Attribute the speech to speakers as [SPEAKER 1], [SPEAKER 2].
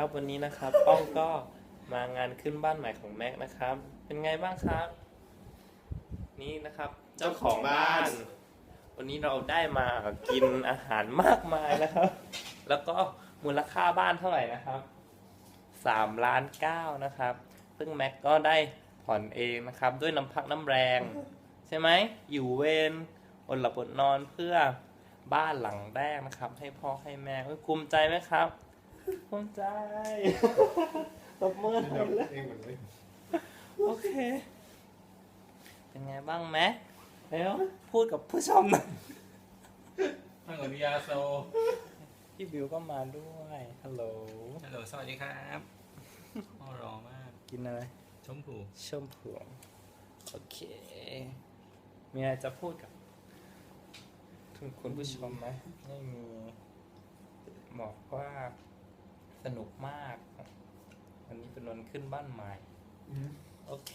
[SPEAKER 1] ครับ วันนี้นะครับป้องก็มางานขึ้นบ้านใหม่ของแม็กนะครับ เป็นไงบ้างครับ นี่นะครับ เจ้าของบ้าน วันนี้เราได้มากินอาหารมากมายนะครับ แล้วก็มูลค่าบ้านเท่าไหร่นะครับสามล้านเก้านะครับ ซึ่งแม็กก็ได้ผ่อนเองนะครับ ด้วยน้ำพักน้ำแรง ใช่ไหมอยู่เวรอดหลับอดนอนเพื่อบ้านหลังแรกนะครับ ให้พ่อให้แม่เฮ้ยภูมิใจไหมครับ ภูมิใจตบมือหน่อยเลย
[SPEAKER 2] เองเหมือนเลย
[SPEAKER 1] โอเค เป็นไงบ้างแม็กแล้วพูดกับผู้ชมหน่อย
[SPEAKER 3] ท่านอนุญาโซ
[SPEAKER 1] พี่บิวก็มาด้วยฮัลโหล
[SPEAKER 3] ฮัลโหลสวัสดีครับพ่อรอมาก
[SPEAKER 1] กินอะไร
[SPEAKER 3] ชมพู
[SPEAKER 1] ชมพูโอเค มีอะไรจะพูดกับทุกคุณผู้ชมไหมไม่มีบอกว่า สนุกมาก วันนี้เป็นวันขึ้นบ้านใหม่ โอเค